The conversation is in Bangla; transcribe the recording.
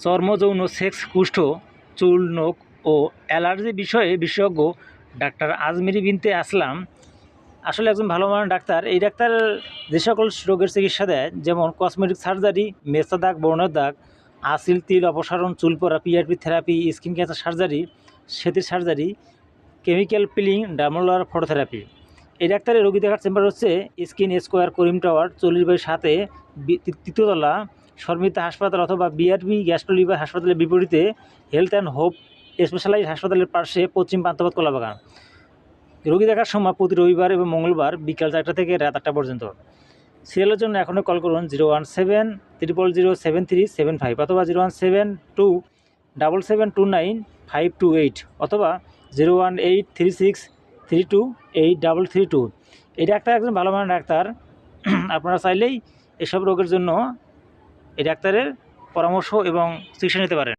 চর্ম যৌন সেক্স, কুষ্ঠ, চুল নোক ও অ্যালার্জি বিষয়ে বিশেষজ্ঞ ডাক্তার আজমিরি বিনতে আসলাম। আসলে একজন ভালো মানের ডাক্তার। এই ডাক্তার যে সকল রোগের চিকিৎসা দেয়, যেমন কসমেটিক সার্জারি মেসা দাগ, বর্ণের দাগ আসিল তিল, অপসারণ, চুল পরা PRP therapy skin cancer surgery সেতির surgery chemical peeling ডামোলার ফটোথেরাপি এই ডাক্তারের রোগী দেখার চেম্বার হচ্ছে স্কিন স্কোয়ার করিম টাওয়ার চল্লিশ বাই তৃ- তৃতীয়তলা শর্মিতা হাসপাতাল অথবা বিআরবি গ্যাস্ট্রোলিভার হাসপাতালের বিপরীতে হেলথ অ্যান্ড হোপ স্পেশালাইজ হাসপাতালের পাশে পশ্চিম পান্থপথ কলাবাগান। রোগী দেখার সময় প্রতি রবিবার এবং মঙ্গলবার বিকাল চারটা থেকে রাত আটটা পর্যন্ত। সিরিয়ালের জন্য এখনও কল করুন zero one seven triple zero seven three seven five অথবা zero one seven two double seven two nine five two eight অথবা zero one eight three six three two eight double three two. এই ডাক্তার একজন ভালো মানের ডাক্তার। আপনারা চাইলেই এসব রোগের জন্য এই ডাক্তারের পরামর্শ এবং চিকিৎসা নিতে পারেন।